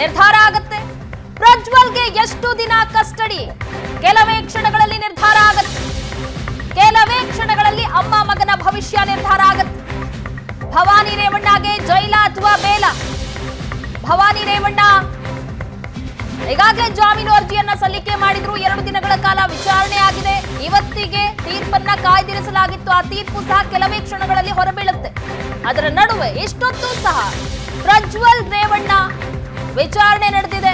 ನಿರ್ಧಾರ ಆಗತ್ತೆ. ಪ್ರಜ್ವಲ್ಗೆ ಎಷ್ಟು ದಿನ ಕಸ್ಟಡಿ? ಕೆಲವೇ ಕ್ಷಣಗಳಲ್ಲಿ ನಿರ್ಧಾರ ಆಗತ್ತೆ. ಕೆಲವೇ ಕ್ಷಣಗಳಲ್ಲಿ ಅಮ್ಮ ಮಗನ ಭವಿಷ್ಯ ನಿರ್ಧಾರ ಆಗತ್ತೆ. ಭವಾನಿ ರೇವಣ್ಣಗೆ ಜೈಲ ಅಥವಾ ಬೇಲ? ಭವಾನಿ ರೇವಣ್ಣ, ಈಗಾಗಲೇ ಜಾಮೀನು ಅರ್ಜಿಯನ್ನ ಸಲ್ಲಿಕೆ ಮಾಡಿದ್ರು. ಎರಡು ದಿನಗಳ ಕಾಲ ವಿಚಾರಣೆ ಆಗಿದೆ. ಇವತ್ತಿಗೆ ತೀರ್ಪನ್ನ ಕಾಯ್ದಿರಿಸಲಾಗಿತ್ತು. ಆ ತೀರ್ಪು ಸಹ ಕೆಲವೇ ಕ್ಷಣಗಳಲ್ಲಿ ಹೊರಬೀಳುತ್ತೆ. ಅದರ ನಡುವೆ ಇಷ್ಟೊತ್ತು ಸಹ ಪ್ರಜ್ವಲ್ ರೇವಣ್ಣ ವಿಚಾರಣೆ ನಡೆದಿದೆ.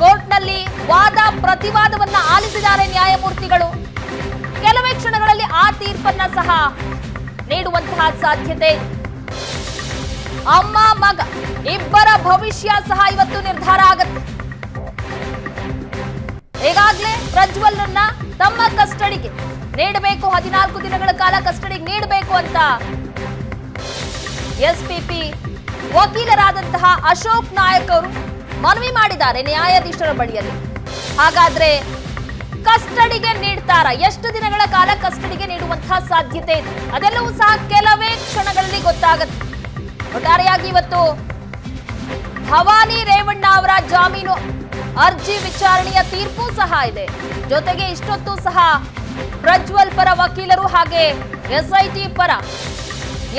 ಕೋರ್ಟ್ನಲ್ಲಿ ವಾದ, ಪ್ರತಿವಾದವನ್ನ ಆಲಿಸಿದ್ದಾರೆ ನ್ಯಾಯಮೂರ್ತಿಗಳು. ಕೆಲವೇ ಕ್ಷಣಗಳಲ್ಲಿ ಆ ತೀರ್ಪನ್ನ ಸಹ ನೀಡುವಂತಹ ಸಾಧ್ಯತೆ. ಅಮ್ಮ, ಮಗ, ಇಬ್ಬರ ಭವಿಷ್ಯ ಸಹ ಇವತ್ತು ನಿರ್ಧಾರ ಆಗತ್ತೆ. ಈಗಾಗಲೇ ಪ್ರಜ್ವಲ್ರನ್ನ ತಮ್ಮ ಕಸ್ಟಡಿಗೆ ನೀಡಬೇಕು, ಹದಿನಾಲ್ಕು ದಿನಗಳ ಕಾಲ ಕಸ್ಟಡಿಗೆ ನೀಡಬೇಕು ಅಂತ ಎಸ್ಪಿಪಿ ವಕೀಲರಾದಂತಹ ಅಶೋಕ್ ನಾಯಕ್ ಅವರು ಮನವಿ ಮಾಡಿದ್ದಾರೆ ನ್ಯಾಯಾಧೀಶರ ಬಳಿಯಲ್ಲಿ. ಹಾಗಾದ್ರೆ ಕಸ್ಟಡಿಗೆ ನೀಡ್ತಾರ? ಎಷ್ಟು ದಿನಗಳ ಕಾಲ ಕಸ್ಟಡಿಗೆ ನೀಡುವಂತಹ ಸಾಧ್ಯತೆ ಇದೆ? ಅದೆಲ್ಲವೂ ಸಹ ಕೆಲವೇ ಕ್ಷಣಗಳಲ್ಲಿ ಗೊತ್ತಾಗುತ್ತೆ. ಒಟ್ಟಾರೆಯಾಗಿ ಇವತ್ತು ಭವಾನಿ ರೇವಣ್ಣ ಅವರ ಜಾಮೀನು ಅರ್ಜಿ ವಿಚಾರಣೆಯ ತೀರ್ಪು ಸಹ ಇದೆ. ಜೊತೆಗೆ ಇಷ್ಟೊತ್ತು ಸಹ ಪ್ರಜ್ವಲ್ ಪರ ವಕೀಲರು ಹಾಗೆ ಎಸ್ಐಟಿ ಪರ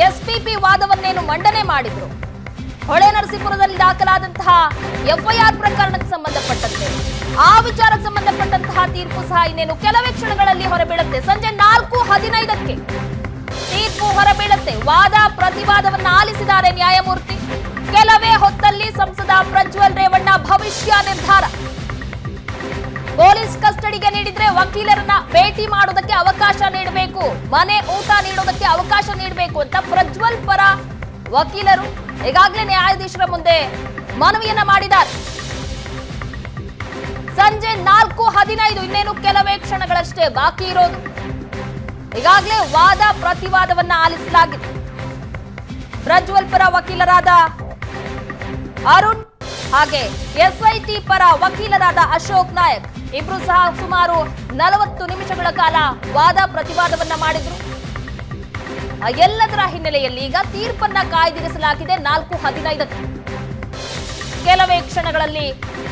ಎಸ್ಪಿಪಿ ವಾದವನ್ನೇನು ಮಂಡನೆ ಮಾಡಿದ್ರು. ಹೊಳೆ ನರಸೀಪುರದಲ್ಲಿ ದಾಖಲಾದಂತಹ ಎಫ್ಐಆರ್ ಪ್ರಕರಣಕ್ಕೆ ಸಂಬಂಧಪಟ್ಟಂತೆ. ಆ ವಿಚಾರಕ್ಕೆ ಸಂಬಂಧಪಟ್ಟಂತಹ ತೀರ್ಪು ಸಹ ಇನ್ನೇನು ಕೆಲವೇ ಕ್ಷಣಗಳಲ್ಲಿ ಹೊರಬೀಳುತ್ತೆ. ಸಂಜೆ ನಾಲ್ಕು ಹದಿನೈದಕ್ಕೆ ತೀರ್ಪು ಹೊರಬೀಳುತ್ತೆ. ವಾದ, ಪ್ರತಿವಾದವನ್ನು ಆಲಿಸಿದ್ದಾರೆ ನ್ಯಾಯಮೂರ್ತಿ. ಕೆಲವೇ ಹೊತ್ತಲ್ಲಿ ಸಂಸದ ಪ್ರಜ್ವಲ್ ರೇವಣ್ಣ ಭವಿಷ್ಯ ನಿರ್ಧಾರ. ಪೊಲೀಸ್ ಕಸ್ಟಡಿಗೆ ನೀಡಿದ್ರೆ ವಕೀಲರನ್ನ ಭೇಟಿ ಮಾಡೋದಕ್ಕೆ ಅವಕಾಶ ನೀಡಬೇಕು. ಮನೆ ಊಟ ನೀಡೋದಕ್ಕೆ ಅವಕಾಶ ನೀಡಬೇಕು ಅಂತ ಪ್ರಜ್ವಲ್ ಪರ ವಕೀಲರು ಈಗಾಗಲೇ ನ್ಯಾಯಾಧೀಶರ ಮುಂದೆ ಮನವಿಯನ್ನ ಮಾಡಿದ್ದಾರೆ. ಸಂಜೆ ನಾಲ್ಕು ಹದಿನೈದು, ಇನ್ನೇನು ಕೆಲವೇ ಕ್ಷಣಗಳಷ್ಟೇ ಬಾಕಿ ಇರೋದು. ಈಗಾಗಲೇ ವಾದ ಪ್ರತಿವಾದವನ್ನ ಆಲಿಸಲಾಗಿದೆ. ಪ್ರಜ್ವಲ್ ಪರ ವಕೀಲರಾದ ಅರುಣ್ ಹಾಗೆ ಎಸ್ಐಟಿ ಪರ ವಕೀಲರಾದ ಅಶೋಕ್ ನಾಯಕ್ ಇಬ್ರು ಸಹ ಸುಮಾರು ನಲವತ್ತು ನಿಮಿಷಗಳ ಕಾಲ ವಾದ ಪ್ರತಿವಾದವನ್ನ ಮಾಡಿದ್ರು. ಎಲ್ಲದರ ಹಿನ್ನೆಲೆಯಲ್ಲಿ ಈಗ ತೀರ್ಪನ್ನ ಕಾಯ್ದಿರಿಸಲಾಗಿದೆ ನಾಲ್ಕು ಹದಿನೈದಕ್ಕೆ. ಕೆಲವೇ ಕ್ಷಣಗಳಲ್ಲಿ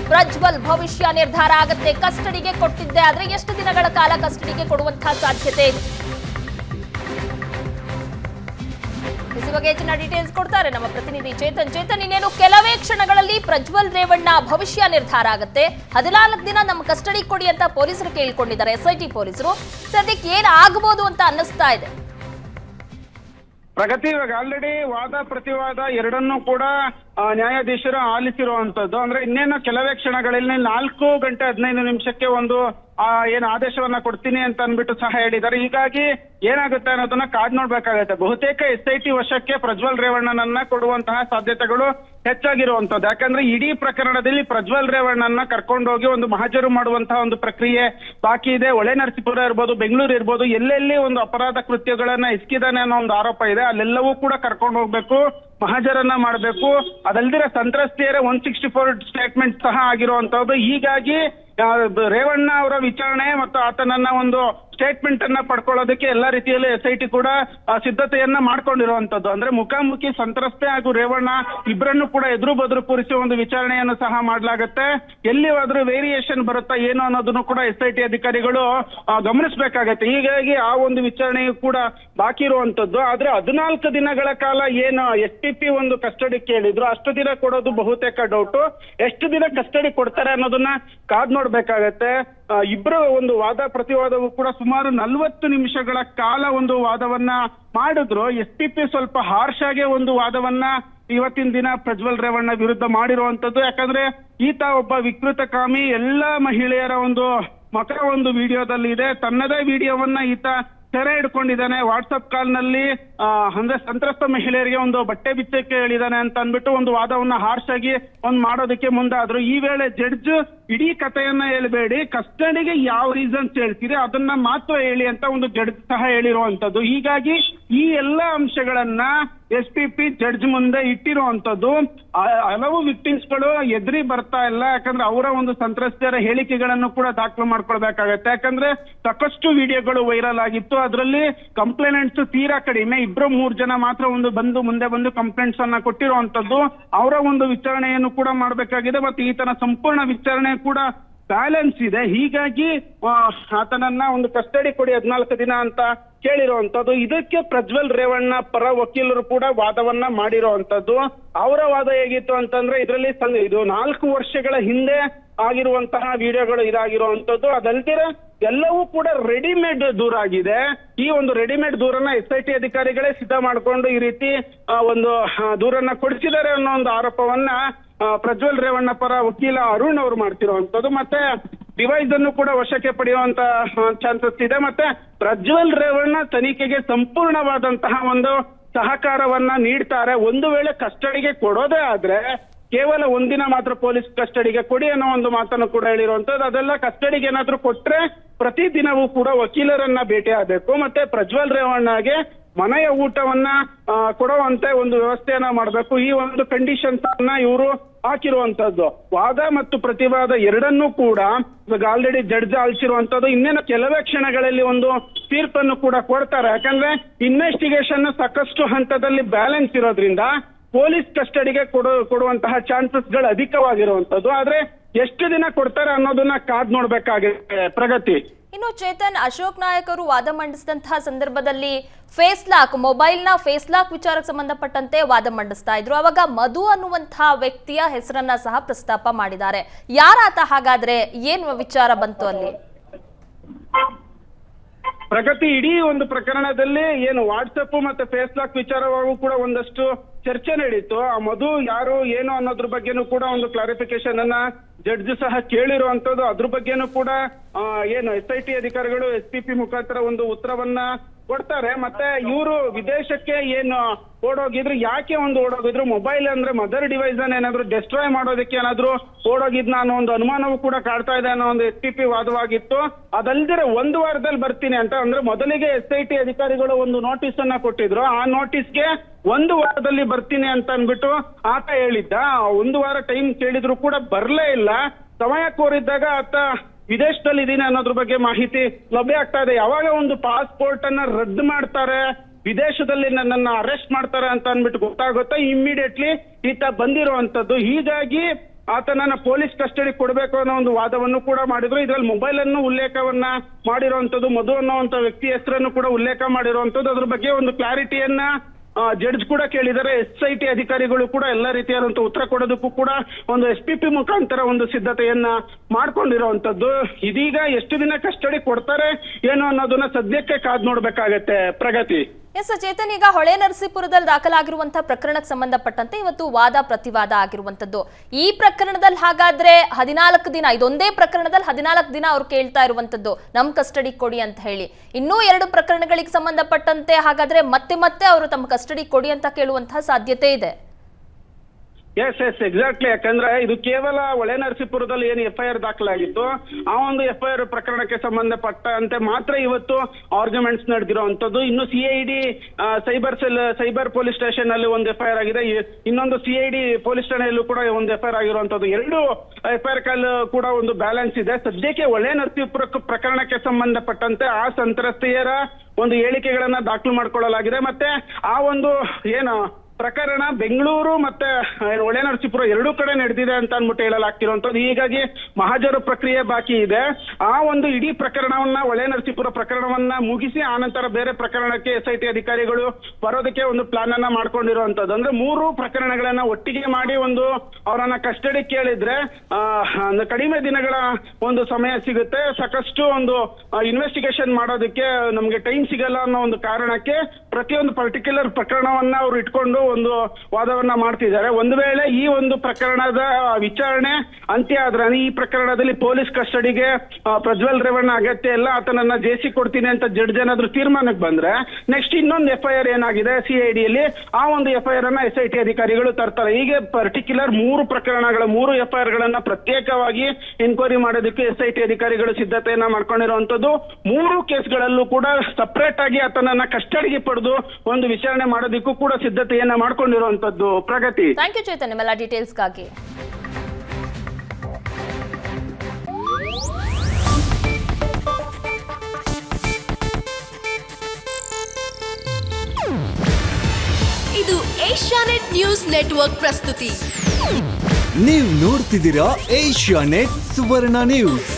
ಪ್ರಜ್ವಲ್ ಭವಿಷ್ಯ ನಿರ್ಧಾರ ಆಗತ್ತೆ, ಕಸ್ಟಡಿಗೆ ಕೊಟ್ಟಿದ್ದೆ ಆದ್ರೆ ಎಷ್ಟು ದಿನಗಳ ಕಾಲ ಕಸ್ಟಡಿಗೆ ಕೊಡುವಂತಹ ಸಾಧ್ಯತೆ ಇದೆ? ಬಗ್ಗೆ ಹೆಚ್ಚಿನ ಡೀಟೇಲ್ಸ್ ಕೊಡ್ತಾರೆ ನಮ್ಮ ಪ್ರತಿನಿಧಿ ಚೇತನ್. ಚೇತನ್, ಇನ್ನೇನು ಕೆಲವೇ ಕ್ಷಣಗಳಲ್ಲಿ ಪ್ರಜ್ವಲ್ ರೇವಣ್ಣ ಭವಿಷ್ಯ ನಿರ್ಧಾರ ಆಗುತ್ತೆ. ಹದಿನಾಲ್ಕು ದಿನ ನಮ್ಮ ಕಸ್ಟಡಿ ಕೊಡಿ ಅಂತ ಪೊಲೀಸರು ಕೇಳ್ಕೊಂಡಿದ್ದಾರೆ. ಎಸ್ಐಟಿ ಪೊಲೀಸರು. ಸದ್ಯಕ್ಕೆ ಏನ್ ಆಗಬಹುದು ಅಂತ ಅನ್ನಿಸ್ತಾ ಇದೆ. ಪ್ರಗತಿ ಇವಾಗ ಆಲ್ರೆಡಿ ವಾದ, ಪ್ರತಿವಾದ ಎರಡನ್ನೂ ಕೂಡ ನ್ಯಾಯಾಧೀಶರು ಆಲಿಸಿರುವಂತದ್ದು. ಅಂದ್ರೆ ಇನ್ನೇನು ಕೆಲವೇ ಕ್ಷಣಗಳಲ್ಲಿ ನಾಲ್ಕು ಗಂಟೆ ಹದಿನೈದು ನಿಮಿಷಕ್ಕೆ ಒಂದು ಏನು ಆದೇಶವನ್ನ ಕೊಡ್ತೀನಿ ಅಂತ ಅಂದ್ಬಿಟ್ಟು ಸಹ ಹೇಳಿದ್ದಾರೆ. ಹೀಗಾಗಿ ಏನಾಗುತ್ತೆ ಅನ್ನೋದನ್ನ ಕಾದ್ ನೋಡ್ಬೇಕಾಗತ್ತೆ. ಬಹುತೇಕ ಎಸ್ ಐ ಟಿ ವಶಕ್ಕೆ ಪ್ರಜ್ವಲ್ ರೇವಣ್ಣನನ್ನ ಕೊಡುವಂತಹ ಸಾಧ್ಯತೆಗಳು ಹೆಚ್ಚಾಗಿರುವಂತದ್ದು ಯಾಕಂದ್ರೆ ಇಡೀ ಪ್ರಕರಣದಲ್ಲಿ ಪ್ರಜ್ವಲ್ ರೇವಣ್ಣನ ಕರ್ಕೊಂಡೋಗಿ ಒಂದು ಮಹಾಜರು ಮಾಡುವಂತಹ ಒಂದು ಪ್ರಕ್ರಿಯೆ ಬಾಕಿ ಇದೆ. ಒಳೆ ನರಸೀಪುರ ಇರ್ಬೋದು, ಬೆಂಗಳೂರು ಇರ್ಬೋದು, ಎಲ್ಲೆಲ್ಲಿ ಒಂದು ಅಪರಾಧ ಕೃತ್ಯಗಳನ್ನ ಇಸ್ಕಿದಾನೆ ಅನ್ನೋ ಒಂದು ಆರೋಪ ಇದೆ. ಅಲ್ಲೆಲ್ಲವೂ ಕೂಡ ಕರ್ಕೊಂಡು ಹೋಗ್ಬೇಕು ಮಹಾಜರನ್ನ ಮಾಡಬೇಕು. ಅದಲ್ದಿರ ಸಂತ್ರಸ್ತೆಯರ ಒನ್ ಸಿಕ್ಸ್ಟಿ ಫೋರ್ ಸ್ಟೇಟ್ಮೆಂಟ್ ಸಹ ಆಗಿರುವಂತಹದ್ದು. ಹೀಗಾಗಿ ರೇವಣ್ಣ ಅವರ ವಿಚಾರಣೆ ಮತ್ತು ಆತನನ್ನ ಒಂದು ಸ್ಟೇಟ್ಮೆಂಟ್ ಅನ್ನ ಪಡ್ಕೊಳ್ಳೋದಕ್ಕೆ ಎಲ್ಲಾ ರೀತಿಯಲ್ಲಿ ಎಸ್ ಐ ಕೂಡ ಸಿದ್ಧತೆಯನ್ನ ಮಾಡ್ಕೊಂಡಿರುವಂತದ್ದು ಅಂದ್ರೆ ಮುಖಾಮುಖಿ ಸಂತ್ರಸ್ತೆ ಹಾಗೂ ರೇವಣ್ಣ ಇಬ್ಬರನ್ನು ಕೂಡ ಎದುರು ಬದುರು ಕೂರಿಸಿ ಒಂದು ವಿಚಾರಣೆಯನ್ನು ಸಹ ಮಾಡಲಾಗುತ್ತೆ. ಎಲ್ಲಿವಾದ್ರೂ ವೇರಿಯೇಷನ್ ಬರುತ್ತಾ ಏನು ಅನ್ನೋದನ್ನು ಕೂಡ ಎಸ್ ಐ ಟಿ ಅಧಿಕಾರಿಗಳು ಗಮನಿಸಬೇಕಾಗತ್ತೆ. ಹೀಗಾಗಿ ಆ ಒಂದು ವಿಚಾರಣೆಯು ಕೂಡ ಬಾಕಿ ಇರುವಂತದ್ದು ಆದ್ರೆ ಹದಿನಾಲ್ಕು ದಿನಗಳ ಕಾಲ ಏನು ಎಸ್ ಒಂದು ಕಸ್ಟಡಿ ಕೇಳಿದ್ರು, ಅಷ್ಟು ದಿನ ಕೊಡೋದು ಬಹುತೇಕ ಡೌಟ್ ಎಷ್ಟು ದಿನ ಕಸ್ಟಡಿ ಕೊಡ್ತಾರೆ ಅನ್ನೋದನ್ನ ಕಾದ್ ನೋಡ್ಬೇಕಾಗತ್ತೆ. ಇಬ್ಬರ ಒಂದು ವಾದ ಪ್ರತಿವಾದವು ಕೂಡ ಸುಮಾರು ನಲ್ವತ್ತು ನಿಮಿಷಗಳ ಕಾಲ ಒಂದು ವಾದವನ್ನ ಮಾಡಿದ್ರು. ಎಸ್ ಪಿ ಪಿ ಸ್ವಲ್ಪ ಹಾರ್ಶ್ ಆಗಿ ಒಂದು ವಾದವನ್ನ ಇವತ್ತಿನ ದಿನ ಪ್ರಜ್ವಲ್ ರೇವಣ್ಣ ವಿರುದ್ಧ ಮಾಡಿರುವಂತದ್ದು ಯಾಕಂದ್ರೆ ಈತ ಒಬ್ಬ ವಿಕೃತಕಾಮಿ ಎಲ್ಲಾ ಮಹಿಳೆಯರ ಒಂದು ಮಕ ಒಂದು ವಿಡಿಯೋದಲ್ಲಿ ಇದೆ. ತನ್ನದೇ ವಿಡಿಯೋವನ್ನ ಈತ ಸೆರೆ ಹಿಡ್ಕೊಂಡಿದ್ದಾನೆ. ವಾಟ್ಸಪ್ ಕಾಲ್ನಲ್ಲಿ ಆ, ಅಂದ್ರೆ ಸಂತ್ರಸ್ತ ಮಹಿಳೆಯರಿಗೆ ಒಂದು ಬಟ್ಟೆ ಬಿಚ್ಚಕ್ಕೆ ಹೇಳಿದಾನೆ ಅಂತ ಅಂದ್ಬಿಟ್ಟು ಒಂದು ವಾದವನ್ನ ಹಾರ್ಶ್ ಆಗಿ ಒಂದ್ ಮಾಡೋದಕ್ಕೆ ಮುಂದಾದ್ರು. ಈ ವೇಳೆ ಜಡ್ಜ್ ಇಡೀ ಕಥೆಯನ್ನ ಹೇಳ್ಬೇಡಿ ಕಸ್ಟಡಿಗೆ ಯಾವ ರೀಸನ್ಸ್ ಹೇಳ್ತೀರಿ, ಅದನ್ನ ಮಾತ್ರ ಹೇಳಿ ಅಂತ ಒಂದು ಜಡ್ಜ್ ಸಹ ಹೇಳಿರುವಂತದ್ದು ಹೀಗಾಗಿ ಈ ಎಲ್ಲ ಅಂಶಗಳನ್ನ ಎಸ್ ಪಿ ಪಿ ಜಡ್ಜ್ ಮುಂದೆ ಇಟ್ಟಿರುವಂತದ್ದು ಹಲವು ವಿಕ್ಟಿಮ್ಸ್ಗಳು ಎದುರಿ ಬರ್ತಾ ಇಲ್ಲ, ಯಾಕಂದ್ರೆ ಅವರ ಒಂದು ಸಂತ್ರಸ್ತರ ಹೇಳಿಕೆಗಳನ್ನು ಕೂಡ ದಾಖಲು ಮಾಡ್ಕೊಳ್ಬೇಕಾಗತ್ತೆ. ಯಾಕಂದ್ರೆ ಸಾಕಷ್ಟು ವಿಡಿಯೋಗಳು ವೈರಲ್ ಆಗಿತ್ತು. ಅದರಲ್ಲಿ ಕಂಪ್ಲೇಂಟ್ಸ್ ತೀರಾ ಕಡಿಮೆ. ಇಬ್ರು ಮೂರ್ ಜನ ಮಾತ್ರ ಒಂದು ಬಂದು ಮುಂದೆ ಬಂದು ಕಂಪ್ಲೇಂಟ್ಸ್ ಅನ್ನ ಕೊಟ್ಟಿರುವಂತದ್ದು ಅವರ ಒಂದು ವಿಚಾರಣೆಯನ್ನು ಕೂಡ ಮಾಡಬೇಕಾಗಿದೆ. ಮತ್ತೆ ಈತನ ಸಂಪೂರ್ಣ ವಿಚಾರಣೆ ಕೂಡ ಬ್ಯಾಲೆನ್ಸ್ ಇದೆ. ಹೀಗಾಗಿ ಆತನನ್ನ ಒಂದು ಕಸ್ಟಡಿ ಕೊಡಿ ಹದಿನಾಲ್ಕು ದಿನ ಅಂತ ಕೇಳಿರುವಂತದ್ದು ಇದಕ್ಕೆ ಪ್ರಜ್ವಲ್ ರೇವಣ್ಣ ಪರ ವಕೀಲರು ಕೂಡ ವಾದವನ್ನ ಮಾಡಿರುವಂತದ್ದು ಅವರ ವಾದ ಹೇಗಿತ್ತು ಅಂತಂದ್ರೆ, ಇದರಲ್ಲಿ ಇದು ನಾಲ್ಕು ವರ್ಷಗಳ ಹಿಂದೆ ಆಗಿರುವಂತಹ ವಿಡಿಯೋಗಳು ಇದಾಗಿರುವಂತದ್ದು ಅದಲ್ದಿರ ಎಲ್ಲವೂ ಕೂಡ ರೆಡಿಮೇಡ್ ದೂರ ಆಗಿದೆ. ಈ ಒಂದು ರೆಡಿಮೇಡ್ ದೂರನ್ನ ಎಸ್ ಐ ಟಿ ಅಧಿಕಾರಿಗಳೇ ಸಿದ್ಧ ಮಾಡಿಕೊಂಡು ಈ ರೀತಿ ಒಂದು ದೂರನ್ನ ಕೊಡಿಸಿದ್ದಾರೆ ಅನ್ನೋ ಒಂದು ಆರೋಪವನ್ನ ಪ್ರಜ್ವಲ್ ರೇವಣ್ಣ ಪರ ವಕೀಲ ಅರುಣ್ ಅವರು ಮಾಡ್ತಿರುವಂತದ್ದು ಮತ್ತೆ ಡಿವೈಸ್ ಅನ್ನು ಕೂಡ ವಶಕ್ಕೆ ಪಡೆಯುವಂತ ಚಾನ್ಸಸ್ ಇದೆ. ಮತ್ತೆ ಪ್ರಜ್ವಲ್ ರೇವಣ್ಣ ತನಿಖೆಗೆ ಸಂಪೂರ್ಣವಾದಂತಹ ಒಂದು ಸಹಕಾರವನ್ನ ನೀಡ್ತಾರೆ. ಒಂದು ವೇಳೆ ಕಸ್ಟಡಿಗೆ ಕೊಡೋದೇ ಆದ್ರೆ ಕೇವಲ ಒಂದಿನ ಮಾತ್ರ ಪೊಲೀಸ್ ಕಸ್ಟಡಿಗೆ ಕೊಡಿ ಅನ್ನೋ ಒಂದು ಮಾತನ್ನು ಕೂಡ ಹೇಳಿರುವಂತದ್ದು. ಅದೆಲ್ಲ ಕಸ್ಟಡಿಗೆ ಏನಾದ್ರೂ ಕೊಟ್ರೆ ಪ್ರತಿ ದಿನವೂ ಕೂಡ ವಕೀಲರನ್ನ ಭೇಟಿ ಆಗಬೇಕು. ಮತ್ತೆ ಪ್ರಜ್ವಲ್ ರೇವಣ್ಣಗೆ ಮನೆಯ ಊಟವನ್ನ ಕೊಡುವಂತೆ ಒಂದು ವ್ಯವಸ್ಥೆಯನ್ನ ಮಾಡಬೇಕು. ಈ ಒಂದು ಕಂಡೀಷನ್ಸ್ ಅನ್ನ ಇವರು ಹಾಕಿರುವಂತದ್ದು. ವಾದ ಮತ್ತು ಪ್ರತಿವಾದ ಎರಡನ್ನೂ ಕೂಡ ಆಲ್ರೆಡಿ ಜಡ್ಜ್ ಆಲಿಸಿರುವಂತದ್ದು. ಇನ್ನೇನು ಕೆಲವೇ ಕ್ಷಣಗಳಲ್ಲಿ ಒಂದು ತೀರ್ಪನ್ನು ಕೂಡ ಕೊಡ್ತಾರೆ. ಯಾಕಂದ್ರೆ ಇನ್ವೆಸ್ಟಿಗೇಷನ್ ಸಾಕಷ್ಟು ಹಂತದಲ್ಲಿ ಬ್ಯಾಲೆನ್ಸ್ ಇರೋದ್ರಿಂದ ಪೊಲೀಸ್ ಕಸ್ಟಡಿಗೆ ಕೊಡು ಕೊಡುವಂತಹ ಚಾನ್ಸಸ್ಗಳು ಅಧಿಕವಾಗಿರುವಂತದ್ದು ಆದ್ರೆ ಎಷ್ಟು ದಿನ ಕೊಡ್ತಾರೆ ಅನ್ನೋದನ್ನ ಕಾದ್ ನೋಡ್ಬೇಕಾಗಿದೆ ಪ್ರಗತಿ. ಇನ್ನು ಚೇತನ್ ಅಶೋಕ್ ನಾಯಕರು ಅವರು ವಾದ ಮಂಡಿಸಿದಂತಹ ಸಂದರ್ಭದಲ್ಲಿ ಫೇಸ್ ಲಾಕ್ ಮೊಬೈಲ್ನ ಫೇಸ್ ಲಾಕ್ ವಿಚಾರಕ್ಕೆ ಸಂಬಂಧಪಟ್ಟಂತೆ ವಾದ ಮಂಡಿಸ್ತಾ ಇದ್ರು. ಅವಾಗ ಮಧು ಅನ್ನುವಂತಹ ವ್ಯಕ್ತಿಯ ಹೆಸರನ್ನ ಸಹ ಪ್ರಸ್ತಾಪ ಮಾಡಿದ್ದಾರೆ. ಯಾರಾತ ಹಾಗಾದ್ರೆ ಏನ್ ವಿಚಾರ ಬಂತು ಅಲ್ಲಿ? ಪ್ರಗತಿ ಇಡೀ ಒಂದು ಪ್ರಕರಣದಲ್ಲಿ ಏನು ವಾಟ್ಸಪ್ ಮತ್ತೆ ಫೇಸ್ ಲಾಕ್ ವಿಚಾರವಾಗೂ ಕೂಡ ಒಂದಷ್ಟು ಚರ್ಚೆ ನಡೀತು. ಆ ಮಧು ಯಾರು, ಏನು ಅನ್ನೋದ್ರ ಬಗ್ಗೆನೂ ಕೂಡ ಒಂದು ಕ್ಲಾರಿಫಿಕೇಶನ್ ಅನ್ನ ಜಡ್ಜ್ ಸಹ ಕೇಳಿರುವಂತದ್ದು ಅದ್ರ ಬಗ್ಗೆನೂ ಕೂಡ ಏನು ಎಸ್ ಐ ಟಿ ಅಧಿಕಾರಿಗಳು ಎಸ್ ಪಿ ಪಿ ಮುಖಾಂತರ ಒಂದು ಉತ್ತರವನ್ನ ಕೊಡ್ತಾರೆ, ಮತ್ತೆ ಇವರು ವಿದೇಶಕ್ಕೆ ಏನು ಓಡೋಗಿದ್ರು, ಯಾಕೆ ಒಂದು ಓಡೋಗಿದ್ರು? ಮೊಬೈಲ್ ಅಂದ್ರೆ ಮದರ್ ಡಿವೈಸ್ ಅನ್ನ ಏನಾದ್ರು ಡೆಸ್ಟ್ರಾಯ್ ಮಾಡೋದಕ್ಕೆ ಏನಾದ್ರು ಓಡೋಗಿದ್ನ ಅನ್ನೋ ಒಂದು ಅನುಮಾನವೂ ಕೂಡ ಕಾಡ್ತಾ ಇದೆ ಅನ್ನೋ ಒಂದು ಎಸ್ ಪಿ ಪಿ ವಾದವಾಗಿತ್ತು. ಅದಲ್ದಿರ ಒಂದು ವಾರದಲ್ಲಿ ಬರ್ತೀನಿ ಅಂತ, ಅಂದ್ರೆ ಮೊದಲಿಗೆ ಎಸ್ ಐ ಟಿ ಅಧಿಕಾರಿಗಳು ಒಂದು ನೋಟಿಸ್ ಅನ್ನ ಕೊಟ್ಟಿದ್ರು. ಆ ನೋಟಿಸ್ಗೆ ಒಂದು ವಾರದಲ್ಲಿ ಬರ್ತೀನಿ ಅಂತ ಅಂದ್ಬಿಟ್ಟು ಆತ ಹೇಳಿದ್ದ. ಒಂದು ವಾರ ಟೈಮ್ ಕೇಳಿದ್ರು ಕೂಡ ಬರ್ಲೇ ಇಲ್ಲ. ಸಮಯ ಕೋರಿದ್ದಾಗ ಆತ ವಿದೇಶದಲ್ಲಿ ಇದೀನಿ ಅನ್ನೋದ್ರ ಬಗ್ಗೆ ಮಾಹಿತಿ ಲಭ್ಯ ಆಗ್ತಾ ಇದೆ. ಯಾವಾಗ ಒಂದು ಪಾಸ್ಪೋರ್ಟ್ ಅನ್ನ ರದ್ದು ಮಾಡ್ತಾರೆ, ವಿದೇಶದಲ್ಲಿ ನನ್ನನ್ನ ಅರೆಸ್ಟ್ ಮಾಡ್ತಾರೆ ಅಂತ ಅಂದ್ಬಿಟ್ಟು ಗೊತ್ತಾಗುತ್ತೆ. ಇಮ್ಮಿಡಿಯೇಟ್ಲಿ ಈತ ಬಂದಿರುವಂತದ್ದು ಹೀಗಾಗಿ ಆತನನ್ನ ಪೊಲೀಸ್ ಕಸ್ಟಡಿ ಕೊಡಬೇಕು ಅನ್ನೋ ಒಂದು ವಾದವನ್ನು ಕೂಡ ಮಾಡಿದ್ರು. ಇದ್ರಲ್ಲಿ ಮೊಬೈಲ್ ಅನ್ನು ಉಲ್ಲೇಖವನ್ನ ಮಾಡಿರುವಂತದ್ದು ಮಧು ಅನ್ನೋ ವ್ಯಕ್ತಿ ಹೆಸರನ್ನು ಕೂಡ ಉಲ್ಲೇಖ ಮಾಡಿರುವಂತದ್ದು ಅದ್ರ ಬಗ್ಗೆ ಒಂದು ಕ್ಲಾರಿಟಿಯನ್ನ ಜಡ್ಜ್ ಕೂಡ ಕೇಳಿದ್ದಾರೆ ಎಸ್ ಐ ಅಧಿಕಾರಿಗಳು ಕೂಡ ಎಲ್ಲ ರೀತಿಯಾದಂತ ಉತ್ತರ ಕೊಡೋದಕ್ಕೂ ಕೂಡ ಒಂದು ಎಸ್ ಪಿ ಪಿ ಮುಖಾಂತರ ಒಂದು ಸಿದ್ಧತೆಯನ್ನ ಮಾಡ್ಕೊಂಡಿರುವಂತದ್ದು ಇದೀಗ ಎಷ್ಟು ದಿನ ಕಸ್ಟಡಿ ಕೊಡ್ತಾರೆ, ಏನು ಅನ್ನೋದನ್ನ ಸದ್ಯಕ್ಕೆ ಕಾದ್ ನೋಡ್ಬೇಕಾಗತ್ತೆ. ಪ್ರಗತಿ. ಎಸ್, ಚೇತನ್, ಈಗ ಹೊಳೆ ನರಸೀಪುರದಲ್ಲಿ ದಾಖಲಾಗಿರುವಂತಹ ಪ್ರಕರಣಕ್ಕೆ ಸಂಬಂಧಪಟ್ಟಂತೆ ಇವತ್ತು ವಾದ ಪ್ರತಿವಾದ ಆಗಿರುವಂತದ್ದು ಈ ಪ್ರಕರಣದಲ್ಲಿ ಹಾಗಾದ್ರೆ ಹದಿನಾಲ್ಕು ದಿನ, ಇದೊಂದೇ ಪ್ರಕರಣದಲ್ಲಿ ಹದಿನಾಲ್ಕು ದಿನ ಅವ್ರು ಕೇಳ್ತಾ ಇರುವಂತದ್ದು ನಮ್ ಕಸ್ಟಡಿ ಕೊಡಿ ಅಂತ ಹೇಳಿ. ಇನ್ನೂ ಎರಡು ಪ್ರಕರಣಗಳಿಗೆ ಸಂಬಂಧಪಟ್ಟಂತೆ ಹಾಗಾದ್ರೆ ಮತ್ತೆ ಮತ್ತೆ ಅವರು ತಮ್ಮ ಕಸ್ಟಡಿ ಕೊಡಿ ಅಂತ ಕೇಳುವಂತಹ ಸಾಧ್ಯತೆ ಇದೆ. ಎಸ್ ಎಸ್ ಎಕ್ಸಾಕ್ಟ್ಲಿ ಯಾಕಂದ್ರೆ ಇದು ಕೇವಲ ಒಳೆ ನರಸೀಪುರದಲ್ಲಿ ಏನು ಎಫ್ ಐ ಆರ್ ದಾಖಲಾಗಿತ್ತು. ಆ ಒಂದು ಎಫ್ ಐ ಆರ್ ಪ್ರಕರಣಕ್ಕೆ ಸಂಬಂಧಪಟ್ಟಂತೆ ಮಾತ್ರ ಇವತ್ತು ಆರ್ಗ್ಯುಮೆಂಟ್ಸ್ ನಡೆದಿರುವಂತದ್ದು ಇನ್ನು C I D cyber cell cyber police station ಅಲ್ಲಿ ಒಂದು ಎಫ್ ಐ ಆರ್ ಆಗಿದೆ ಇನ್ನೊಂದು ಸಿ ಐ ಡಿ ಪೊಲೀಸ್ ಠಾಣೆಯಲ್ಲೂ ಕೂಡ ಒಂದು ಎಫ್ ಐ ಆರ್ ಆಗಿರುವಂತದ್ದು ಎರಡು ಎಫ್ ಐ ಆರ್ ಕಲ್ ಕೂಡ ಒಂದು ಬ್ಯಾಲೆನ್ಸ್ ಇದೆ. ಸದ್ಯಕ್ಕೆ ಒಳೆ ನರಸೀಪುರ ಪ್ರಕರಣಕ್ಕೆ ಸಂಬಂಧಪಟ್ಟಂತೆ ಆ ಸಂತ್ರಸ್ತೆಯರ ಒಂದು ಹೇಳಿಕೆಗಳನ್ನ ದಾಖಲು ಮಾಡ್ಕೊಳ್ಳಲಾಗಿದೆ. ಮತ್ತೆ ಆ ಒಂದು ಏನು ಪ್ರಕರಣ ಬೆಂಗಳೂರು ಮತ್ತೆ ಏನು ಒಳೆ ನರಸೀಪುರ ಎರಡೂ ಕಡೆ ನಡೆದಿದೆ ಅಂತ ಅನ್ಬಿಟ್ಟು ಹೇಳಲಾಗ್ತಿರುವಂತದ್ದು ಹೀಗಾಗಿ ಮಹಾಜರು ಪ್ರಕ್ರಿಯೆ ಬಾಕಿ ಇದೆ. ಆ ಒಂದು ಇಡೀ ಪ್ರಕರಣವನ್ನ ಒಳೆ ನರಸೀಪುರ ಪ್ರಕರಣವನ್ನ ಮುಗಿಸಿ ಆನಂತರ ಬೇರೆ ಪ್ರಕರಣಕ್ಕೆ ಎಸ್ ಐ ಟಿ ಅಧಿಕಾರಿಗಳು ಬರೋದಕ್ಕೆ ಒಂದು ಪ್ಲಾನ್ ಅನ್ನ ಮಾಡ್ಕೊಂಡಿರುವಂತದ್ದು ಅಂದ್ರೆ ಮೂರು ಪ್ರಕರಣಗಳನ್ನ ಒಟ್ಟಿಗೆ ಮಾಡಿ ಒಂದು ಅವರನ್ನ ಕಸ್ಟಡಿ ಕೇಳಿದ್ರೆ ಆ, ಕಡಿಮೆ ದಿನಗಳ ಒಂದು ಸಮಯ ಸಿಗುತ್ತೆ. ಸಾಕಷ್ಟು ಒಂದು ಇನ್ವೆಸ್ಟಿಗೇಷನ್ ಮಾಡೋದಕ್ಕೆ ನಮ್ಗೆ ಟೈಮ್ ಸಿಗಲ್ಲ ಅನ್ನೋ ಒಂದು ಕಾರಣಕ್ಕೆ ಪ್ರತಿಯೊಂದು ಪರ್ಟಿಕ್ಯುಲರ್ ಪ್ರಕರಣವನ್ನ ಅವ್ರು ಇಟ್ಕೊಂಡು ಒಂದು ವಾದವನ್ನ ಮಾಡ್ತಿದ್ದಾರೆ. ಒಂದು ವೇಳೆ ಈ ಒಂದು ಪ್ರಕರಣದ ವಿಚಾರಣೆ ಅಂತ್ಯ ಆದ್ರೆ, ಈ ಪ್ರಕರಣದಲ್ಲಿ ಪೊಲೀಸ್ ಕಸ್ಟಡಿಗೆ ಪ್ರಜ್ವಲ್ ರೇವಣ್ಣ ಅಗತ್ಯ ಇಲ್ಲ, ಆತನನ್ನ ಜೇಸಿ ಕೊಡ್ತೀನಿ ಅಂತ ಜಡ್ಜ್ ಏನಾದ್ರು ತೀರ್ಮಾನಕ್ಕೆ ಬಂದ್ರೆ, ನೆಕ್ಸ್ಟ್ ಇನ್ನೊಂದು ಎಫ್ ಐ ಆರ್ ಏನಾಗಿದೆ ಸಿಐಡಿಯಲ್ಲಿ, ಆ ಒಂದು ಎಫ್ ಐ ಆರ್ ಅನ್ನ ಎಸ್ ಐ ಟಿ ಅಧಿಕಾರಿಗಳು ತರ್ತಾರೆ. ಹೀಗೆ ಪರ್ಟಿಕ್ಯುಲರ್ ಮೂರು ಪ್ರಕರಣಗಳ, ಮೂರು ಎಫ್ ಐ ಆರ್ ಗಳನ್ನ ಪ್ರತ್ಯೇಕವಾಗಿ ಎನ್ಕ್ವೈರಿ ಮಾಡೋದಕ್ಕೆ ಎಸ್ ಐ ಟಿ ಅಧಿಕಾರಿಗಳು ಸಿದ್ಧತೆಯನ್ನ ಮಾಡ್ಕೊಂಡಿರುವಂತದ್ದು ಮೂರು ಕೇಸ್ಗಳಲ್ಲೂ ಕೂಡ ಸಪರೇಟ್ ಆಗಿ ಆತನನ್ನ ಕಸ್ಟಡಿಗೆ ಪಡೆದು ಒಂದು ವಿಚಾರಣೆ ಮಾಡೋದಕ್ಕೂ ಕೂಡ ಸಿದ್ಧತೆಯನ್ನ ಮಾಡ್ಕೊಂಡಿರುವಂತದ್ದು ಪ್ರಗತಿ. ಥ್ಯಾಂಕ್ ಯು ಚೇತನ್ ನಿಮ್ಮೆಲ್ಲ ಡೀಟೇಲ್ಸ್ಗಾಗಿ ಇದು ಏಷ್ಯಾನೆಟ್ ನ್ಯೂಸ್ ನೆಟ್ವರ್ಕ್ ಪ್ರಸ್ತುತಿ. ನೀವು ನೋಡ್ತಿದ್ದೀರಾ ಏಷ್ಯಾ ನೆಟ್ ಸುವರ್ಣ ನ್ಯೂಸ್.